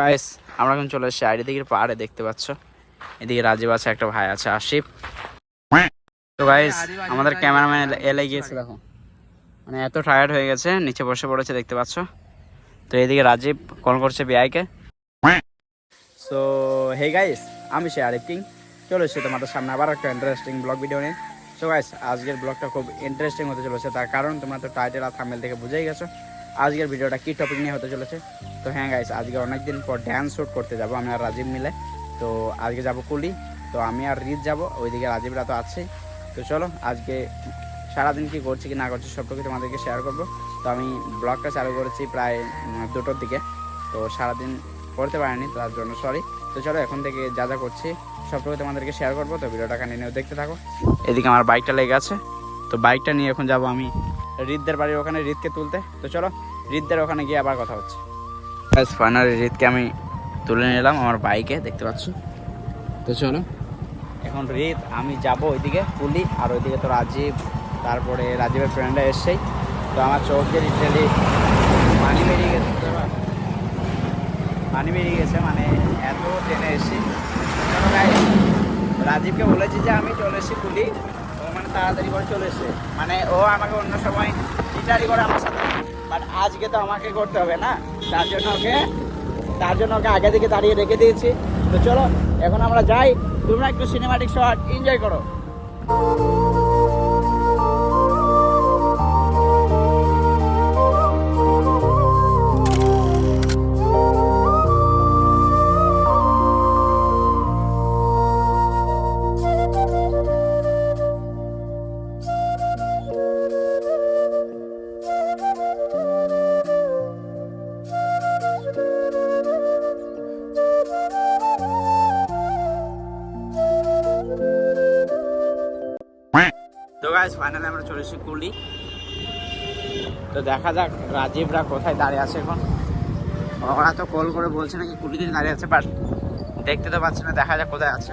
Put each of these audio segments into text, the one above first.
Guys আমরা এখন চলে এসেছি আর দিকের পাহাড়ে, দেখতে পাচ্ছ? এদিকে রাজীব আছে, একটা ভাই আছে, আশিফ। তো গাইস আমাদের ক্যামেরাম্যান এলে গিয়েছে, দেখো। মানে এত টায়ার্ড হয়ে গেছে, নিচে বসে পড়েছে, দেখতে পাচ্ছ? তো এদিকে রাজীব কল করছে বিআইকে সো হে গাইস আমি সে আরিফ কিং চলে এসেছি তোমাদের সামনে আবার একটা ইন্টারেস্টিং ব্লগ ভিডিও নিয়ে। সো গাইস আজকের ব্লগটা খুব ইন্টারেস্টিং হতে চলেছে, তার কারণ তোমরা তো টাইটেল আর থামেল থেকে বুঝেই গেছো। আজকের ভিডিওটা কি টপিক নিয়ে হতে চলেছে? তো হ্যাঁ গাইস আজকে অনেক দিন পর ড্যান্স শ্যুট করতে যাব আমি আর রাজীব মিলে। তো আজকে যাব কুলি, তো আমি আর রিত যাব, ওইদিকে রাজীবরা তো আছেই তো চলো, আজকে সারাদিন কি করছি কি না করছি সবটুকু তোমাদেরকে শেয়ার করব। তো আমি ব্লগটা চালু করেছি প্রায় দুটোর দিকে। তো সারাদিন করতে পারিনি, তার জন্য সরি তো চলো, এখন থেকে যা যা করছি সবটুকু তোমাদেরকে শেয়ার করব। তো ভিডিওটা কন্টিনিউ দেখতে থাকো। এদিকে আমার বাইকটা লেগে আছে। তো বাইকটা নিয়ে এখন যাব আমি রিতদের বাড়ির ওখানে রিতকে তুলতে। তো চলো রিতদের ওখানে গিয়ে আবার কথা হচ্ছে। ফাইনালি রিতকে আমি তুলে নিলাম আমার বাইকে দেখতে পাচ্ছ? তো চলো। এখন রিত আমি যাব ওইদিকে পুলি আর ওইদিকে তো রাজীব তারপরে রাজীবের ফ্রেন্ডরা এসছেই। তো আমার চোখ দিয়ে লিটারালি পানি বেরিয়ে গেছে পানি বেরিয়ে গেছে মানে এত ট্রেনে এসেছি। রাজীবকে বলেছি যে আমি চলে এসেছি পুলি। তাড়াতাড়ি করে চলে এসছে। মানে ও আমাকে অন্য সময় ইটারি করে আমার সাথে। বাট আজকে তো আমাকে করতে হবে না। তার জন্য ওকে, তার জন্য ওকে আগে থেকে দাঁড়িয়ে রেখে দিয়েছি। তো চলো, এখন আমরা যাই। তোমরা একটু সিনেমাটিক শট এনজয় করো। তো গাইস ফাইনালি আমরা চলে এসেছি কুলি। তো দেখা যাক রাজীবরা কোথায় দাঁড়িয়ে আছে এখন। ওরা তো কল করে বলছে নাকি কুলিতে দাঁড়িয়ে আছে বাট দেখতে তো পাচ্ছি না, দেখা যাক কোথায় আছে।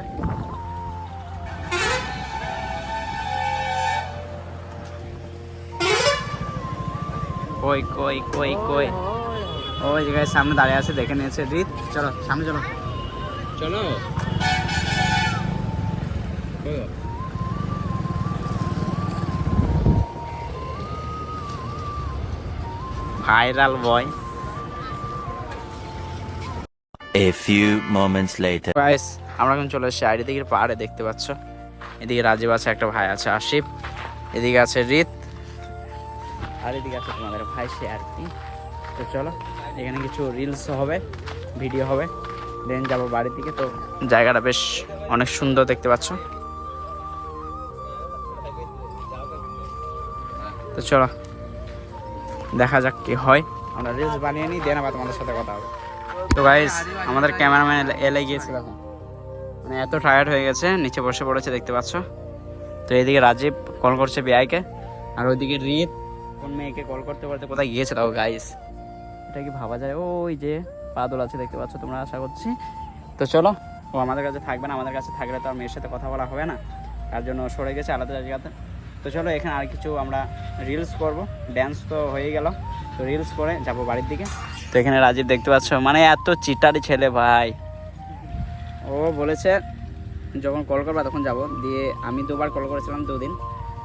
কই কই কই কই? ওই জায়গায় সামনে দাঁড়িয়ে আছে, দেখে নিয়েছে রিত। চলো, সামনে চলো। চলো। Viral boy. A few moments later. Guys আমরা এখন চলে এসেছি আইডি দিকের পাহাড়ে দেখতে পাচ্ছ? এদিকে রাজীব আছে একটা ভাই আছে আশিফ। এদিকে আছে রিত। আর এদিকে আছে তোমাদের ভাই সে আর কি তো চলো এখানে কিছু রিলস হবে ভিডিও হবে। দেন যাব বাড়ির দিকে। তো জায়গাটা বেশ অনেক সুন্দর দেখতে পাচ্ছ। তো চলো দেখা যাক কি হয়। আমরা রিলস বানিয়ে নিই দেন আবার তোমাদের সাথে কথা হবে। তো গাইস আমাদের ক্যামেরাম্যান এলে গিয়েছে দেখো। মানে এত টায়ার্ড হয়ে গেছে নিচে বসে পড়েছে দেখতে পাচ্ছ? তো এদিকে রাজীব কল করছে বিআইকে আর ওইদিকে রিত কোন মেয়েকে কল করতে করতে কোথায় গিয়েছে দেখো গাইস এটা কি ভাবা যায়? ওই যে পাদল আছে দেখতে পাচ্ছ তোমরা আশা করছি। তো চলো ও আমাদের কাছে থাকবে না আমাদের কাছে থাকলে তো আর মেয়ের সাথে কথা বলা হবে না। তার জন্য সরে গেছে আলাদা জায়গাতে। তো চলো এখানে আর কিছু আমরা রিলস করব। ড্যান্স তো হয়ে গেল। তো রিলস করে যাব বাড়ির দিকে। তো এখানে রাজীব দেখতে পাচ্ছ মানে এত চিটারি ছেলে ভাই। ও বলেছে যখন কল করবা তখন যাব। দিয়ে আমি দুবার কল করেছিলাম দুদিন।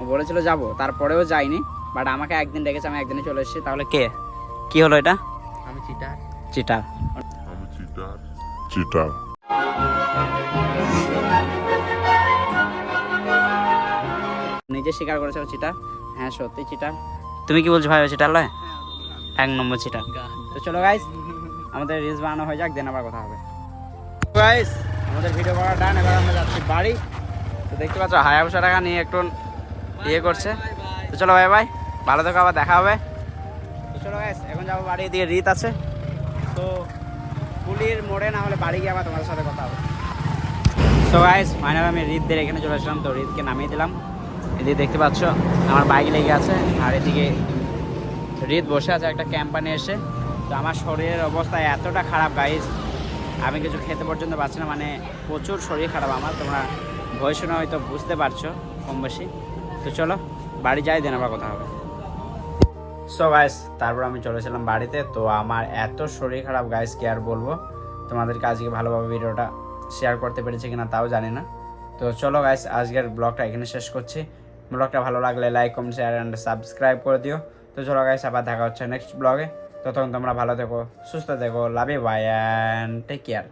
ও বলেছিল যাব তারপরেও যাইনি। বাট আমাকে একদিন ডেকেছে আমি একদিনে চলে এসেছি। তাহলে কে? কি হলো এটা? আমি চিটার। চিটার। চিটার। নিজে স্বীকার করেছে ও চিটার হ্যাঁ সত্যি চিটার তুমি কি বলছো ভাই ও চিটার লয়? এক নম্বর চিটার তো চলো গাইস আমাদের রিলস বানানো হয়ে যাক দেন আবার কথা হবে। গাইস আমাদের ভিডিও করা ডান এবার আমরা যাচ্ছি বাড়ি। তো দেখতে পাচ্ছ হায়াবুসা টাকা নিয়ে একটু ইয়ে করছে। তো চলো ভাই ভাই ভালো থেকো আবার দেখা হবে। তো চলো গাইস এখন যাব বাড়ি দিয়ে রিত আছে। তো পুলির মোড়ে না হলে বাড়ি গিয়ে আবার তোমাদের সাথে কথা হবে। সো গাইস ফাইনাল আমি রিতদের এখানে চলে আসলাম। তো রিতকে নামিয়ে দিলাম। এদিকে দেখতে পাচ্ছ, আমার বাইক লেগে আছে, আর এদিকে রিত বসে আছে একটা ক্যাম্পানে এসে। তো আমার শরীরের অবস্থা এতটা খারাপ গাইজ আমি কিছু খেতে পর্যন্ত পারছি না মানে প্রচুর শরীর খারাপ আমার, তোমরা ভয় শুনে হয়তো বুঝতে পারছ কম বেশি তো চলো, বাড়ি যাই দেন আবার কথা হবে। সো গাইস তারপর আমি চলেছিলাম বাড়িতে, তো আমার এত শরীর খারাপ গাইস কি আর বলব? তোমাদেরকে আজকে ভালোভাবে ভিডিওটা শেয়ার করতে পেরেছি কিনা তাও জানি না। তো চলো গাইস আজকের ব্লগটা এখানে শেষ করছি। ব্লগটা ভালো লাগলে like comment share and subscribe করে দিও। তো চলো গাইস আবার দেখা হচ্ছে নেক্সট ব্লগে ততক্ষণ তোমরা ভালো থেকো, সুস্থ থেকো love bye and take care